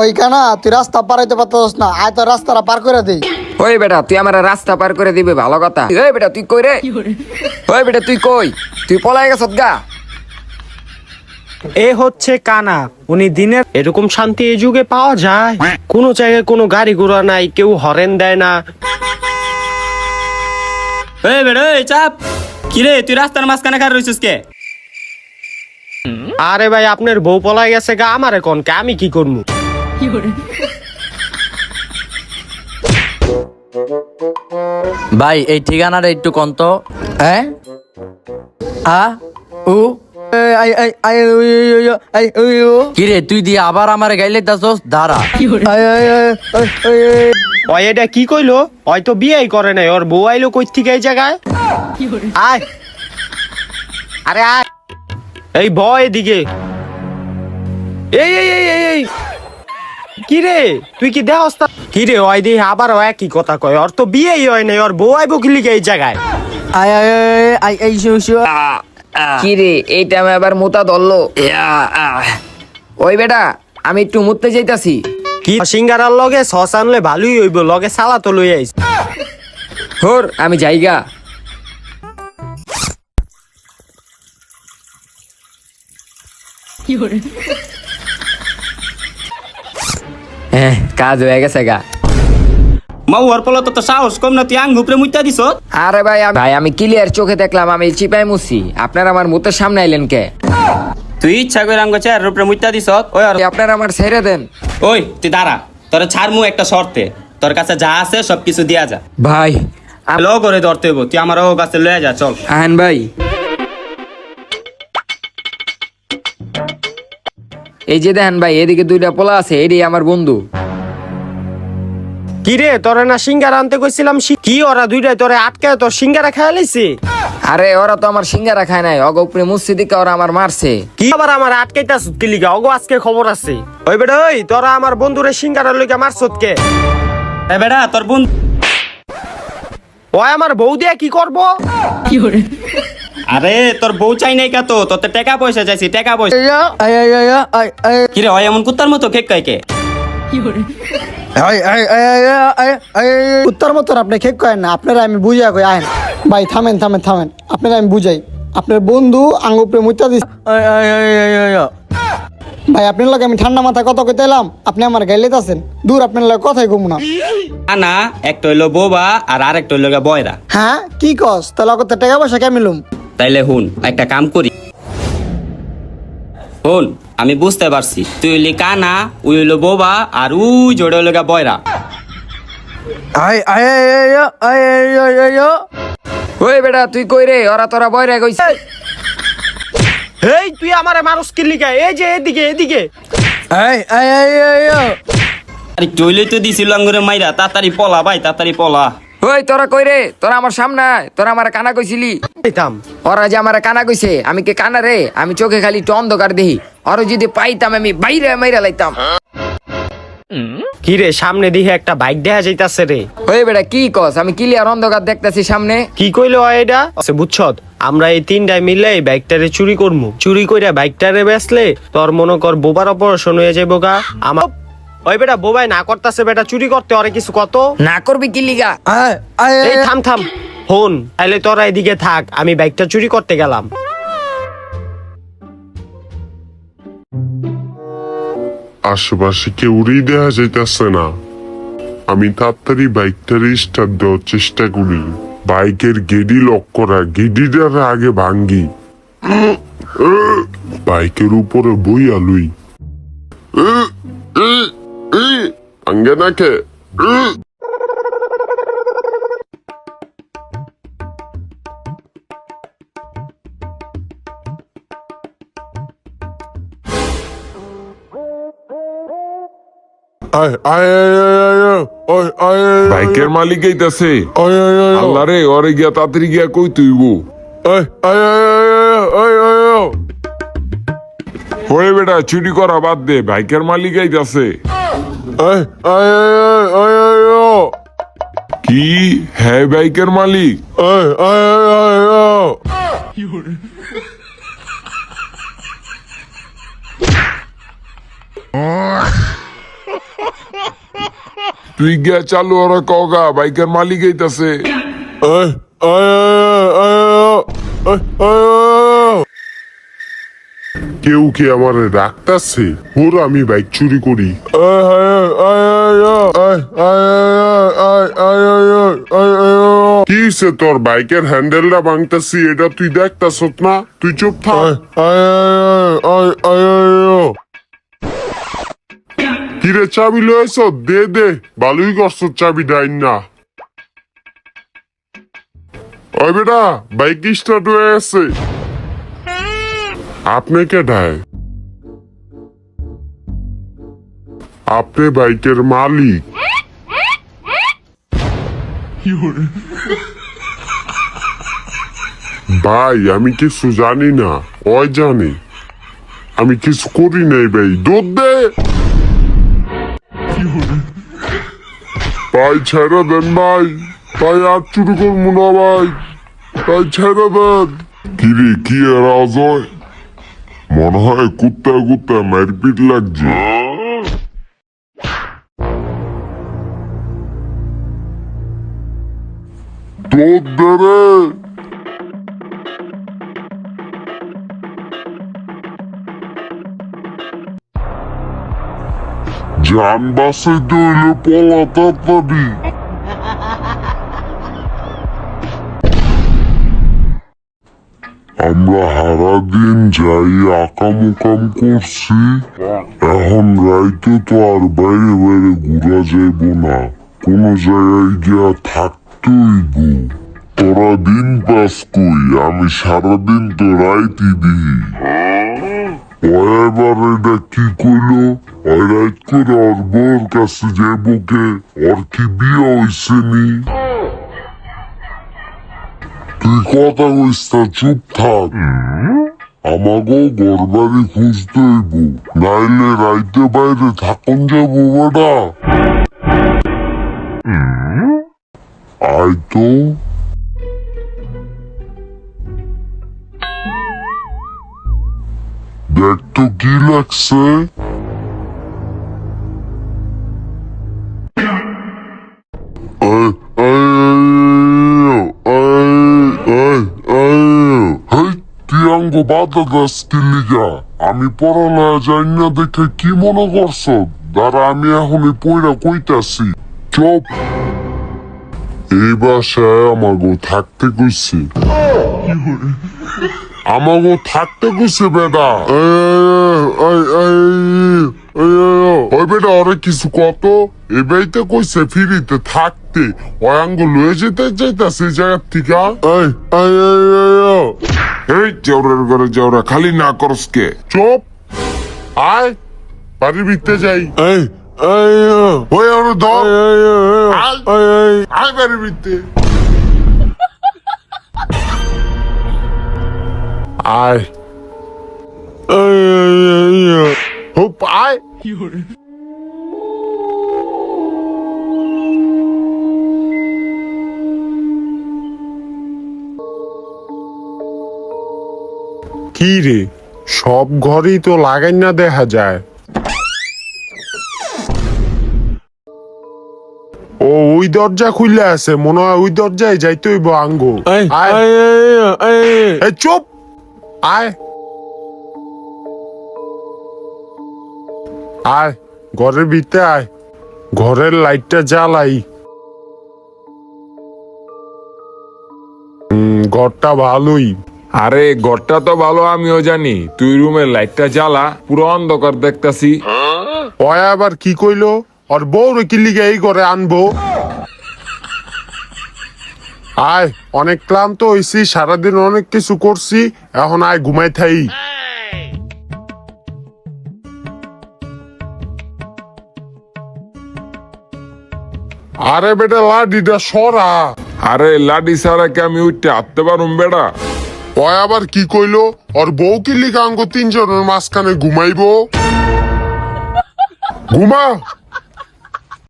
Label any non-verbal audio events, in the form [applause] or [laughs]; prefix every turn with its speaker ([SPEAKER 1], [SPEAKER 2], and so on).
[SPEAKER 1] ওই কানা তুই রাস্তা পারাইতে পারতাস না। আয় তো রাস্তাটা পার করে দেই।
[SPEAKER 2] ওই বেটা তুই আমার রাস্তা পার করে দিবে ভালো কথা। ওই বেটা তুই কই রে? ওই বেটা তুই কই? তুই পলাই গেছ গা।
[SPEAKER 3] এ হচ্ছে কানা উনি দিনের এরকম শান্তি এই যুগে পাওয়া যায়। কোনো জায়গায় কোনো গাড়ি ঘোড়া নাই কেউ হরেন দেয় না।
[SPEAKER 4] এই বেড়ে এই চাপ। কিরে তুই রাস্তার মাঝখানে খার রইছিস কে?
[SPEAKER 3] আরে ভাই আপনার বউ পলাই গেছে গা আমারে কোন কে? আমি কি করব
[SPEAKER 5] ভাই এই ঠিকানাটা একটু হ্যাঁ আ? উ? কিরে তুই দিয়ে আবার আমার গাইলে দাসোস? দাঁড়া।
[SPEAKER 3] ওই এটা কি কইলো? হয়তো বিয়েই করে নাই ওর বউ আইলো কই থেকে এই জায়গায়? আয়। আরে আয়। এই বয় এদিকে। এই এই এই এই এই। কি রে তুই কি দেহস তা- কি রে ওই দিয়ে আবার ও একই কথা কয়। ওর তো বিয়েই হয় নাই ওর বউ আইবো কি এই জায়গায়?
[SPEAKER 2] কি রে এই টাইমে আবার মোতা ধরলো? ওই বেটা আমি একটু মুততে যাইতাছি।
[SPEAKER 3] কি? সিঙ্গারার লগে সস আনলে ভালোই হইব লগে সালা তো লই আইস।
[SPEAKER 2] হোর আমি যাইগা। [laughs] হ্যাঁ কাজ হয়ে গেছে গা।
[SPEAKER 4] মাউ ওর পলা তো সাহস কম না তুই আং উপরে মুইতা দিছ
[SPEAKER 2] আরে ভাই আমি- ভাই আমি ক্লিয়ার চোখে দেখলাম আমি চিপাই মুছি। আপনার আমার মুতের সামনে আইলেন কে?
[SPEAKER 4] তুই ইচ্ছা করে আঙ্গ চেয়ার উপরে মুইতা দিছ ওই আর-
[SPEAKER 2] আপনার আমার ছেড়ে দেন।
[SPEAKER 4] ওই তুই দাঁড়া। তোর ছাড়মু একটা শর্তে। তোর কাছে যা আছে সব কিছু দিয়া যা।
[SPEAKER 2] ভাই আম-
[SPEAKER 4] লো করে ধরতে হইব। তুই আমার ও কাছে লয়ে যা চল।
[SPEAKER 2] আহেন ভাই এই যে দেখেন ভাই এদিকে দুইটা পোলা আছে এডি আমার বন্ধু।
[SPEAKER 3] কি রে তোরে না সিঙ্গারা আনতে কইছিলাম কি ওরা দুইটাই তোরে আটকায় তোর সিঙ্গারা খায় লাইছে?
[SPEAKER 2] আরে ওরা তো আমার সিঙ্গারা খায় নাই অগ উপরে মসজিদিকে ওরা আমার মারছে।
[SPEAKER 3] কি আবার আমার আটকাইতাছ কি লিগা? ওগো আজকে খবর আছে। ওই বেটা ওই তোরা আমার বন্ধুরে সিঙ্গারা লইগা মারছত কে?
[SPEAKER 4] এ বেড়া তোর বোন
[SPEAKER 3] ওই আমার বউ দিয়া কি করব
[SPEAKER 4] আরে তোর বউ চাই নাই কা তো তোতে টাকা পয়সা চাইছি টাকা পয়সা কিরে হয় এমন কুত্তার মতো কেক কয় কে
[SPEAKER 1] উত্তর মতন আপনি খেক করেন না আপনারা আমি বুঝাই কই আহেন ভাই থামেন থামেন থামেন আপনারা আমি বুঝাই আপনার বন্ধু আঙ্গ উপরে মুইতা দিস ভাই আপনার লগে আমি ঠান্ডা মাথা কত কইতে এলাম আপনি আমার গাইলে আছেন দূর আপনার লগে কথাই কমু না
[SPEAKER 4] না না একটা হইল বোবা আর আরেকটা হইল গা বয়রা
[SPEAKER 1] হ্যাঁ কি কস তাহলে কত টাকা পয়সা কেমিলুম
[SPEAKER 4] তাইলে হুন একটা কাম করি হুন আমি বুঝতে পারছি তুই হইলি কানা উই হইল বোবা আর উই জোড়ে হইল গা বয়রা
[SPEAKER 2] ওই বেটা তুই কই রে ওরা তোরা বয়রা কইছে
[SPEAKER 3] এই তুই আমারে মারুস কি লিগা? এই যে এদিকে এদিকে।
[SPEAKER 4] আরে টইলে তো দিছিল আঙ্গুরে মাইরা তাড়াতাড়ি পলা ভাই তাড়াতাড়ি পলা।
[SPEAKER 2] ওই তোরা কই রে? তোরা আমার সামনে আয়। তোরা আমার কানা কইছিলি।
[SPEAKER 3] দিতাম
[SPEAKER 2] ওরা যে আমার কানা কইছে আমি কি কানা রে? আমি চোখে খালি একটু অন্ধকার দেখি। ওরা যদি পাইতাম আমি বাইরে মাইরা লাইতাম।
[SPEAKER 3] কি রে সামনে দিকে একটা বাইক দেখা যাইতাছে রে।
[SPEAKER 2] ওই বেটা কি কস? আমি ক্লিয়ার অন্ধকার দেখতাছি সামনে।
[SPEAKER 3] কি কইলো হয় এটা? আচ্ছা বুঝছত আমরা এই তিনটায় মিলে এই বাইকটারে চুরি করব চুরি কইরা বাইকটারে বেচলে তোর মনে কর বোবার অপারেশন হয়ে যাব গা। আমার ওই বেটা বোবাই না করতাছে বেটা চুরি করতে অরে কিছু কত?
[SPEAKER 2] না করবি কি লিগা?
[SPEAKER 3] এই থাম থাম। হন তাহলে তোরা এদিকে থাক আমি বাইকটা চুরি করতে গেলাম।
[SPEAKER 6] আশেপাশে কেউরই দেখা যাইতেছে না। আমি তাড়াতাড়ি বাইকটার স্টার্ট দেওয়ার চেষ্টা করি। বাইকের গেডি লক করা গেডিটার আগে ভাঙ্গি। বাইকের উপরে বই আলুই। ভাঙ্গে নাকে? বাইকের মালিক এইতাছে আল্লাহ রে ওরে গিয়া তাড়াতাড়ি গিয়া কই তুইব হয়ে বেটা চুরি করা বাদ দে বাইকের মালিক আইতাছে কি হ্যাঁ বাইকের মালিক
[SPEAKER 7] তুই গিয়া চালু ওরা কগা বাইকের মালিক এইতাছে
[SPEAKER 6] কেউ কি আমার ডাকতাছে ওর আমি বাইক চুরি করি কি হইছে তোর বাইকের হ্যান্ডেলটা ভাঙতাছি এটা তুই দেখতাছ না তুই চুপ থাক কিরে চাবি লয়েছ? দে দে। ভালোই করছ চাবি ডাইন না ওই বেটা, বাইক স্টার্ট হয়ে আছে আপনি কে ডায় আপনি বাইকের মালিক। ভাই, আমি কিছু জানি না। ওই জানি। আমি কিছু করি নাই ভাই। দুধ দে। ভাই ছেড়ে দেন ভাই ভাই আর চুরি করব না ভাই ভাই ছেড়ে দেন। কিরে কি আর হয় মনে হয় কুত্তা কুত্তা মারপিট লাগছে। তোর যান বাসাইতে হইলে পলা তাড়াতাড়ি আমরা হারা দিন যাই আকাম উকাম করছি, এখন রাইতে তো আর বাইরে বাইরে ঘুরা যাইব না। কোনো জায়গায় গিয়া থাকতে হইব তোরা দিন পাস কই, আমি সারাদিন তো রাইতি দিই। ও এবার এটা কি কইলো ওই রাইত করে ওর বউর কাছে যাইব কে ওর কি বিয়ে হইছে নি তুই কথা কইস না চুপ থাক আমাকেও গরবারি খুঁজতে হইব নাইলে রাইতে বাইরে থাকুন যাব বেটা আয় তো দেখ তো কি লাগছে? আমি পড়ালেখা যাই না দেখে কি মনে করছ? দাঁড়া, আমি এখন পইরা কইতাছি। চুপ। এই বাসায় আমাগো থাকতে কইছে। আমাগো থাকতে কইছে বেটা ওই বেটা ওরে কিছু কত এবাইতে কইছে ফিরিতে থাকতে আঙ্গ লয়ে যেতে চাইতাছে এই জায়গার থেকে এই, জৌরের ঘরে জৌরা খালি না করস কে চুপ আয় বাড়ির ভিতরে যাই এই ওই ওরে আয় আয় বাড়ির ভিতরে আয়। হুপ আয়। কি রে? সব ঘরেই তো লাগাই না দেখা যায়। ও ওই দরজা খুললে আছে মনে হয় ওই দরজায় যাইতে হইব আঙ্গো আয়। এই চুপ! আয়। আয় ঘরের ভিতরে আয়। ঘরের লাইটটা জ্বালাই। ঘরটা ভালোই।
[SPEAKER 7] আরে ঘরটা তো ভালো আমিও জানি। তুই রুমের লাইটটা জ্বালা পুরো অন্ধকার দেখতাছি।
[SPEAKER 6] ওই আবার কি কইলো? ওর বউরে কি লিগে এই করে আনব? আয়, অনেক ক্লান্ত হইছি, সারাদিন অনেক কিছু করছি, এখন আয় ঘুমাই থাই। আরে বেটা লাডিটা সরা।
[SPEAKER 7] আরে লাডি ছাড়া কি আমি উঠতে হাঁটতে পারুম বেড়া
[SPEAKER 6] ওই আবার কি কইলো? ওর বউ কি লিগে আঙ্গ তিনজনের মাঝখানে ঘুমাইবো? ঘুমা।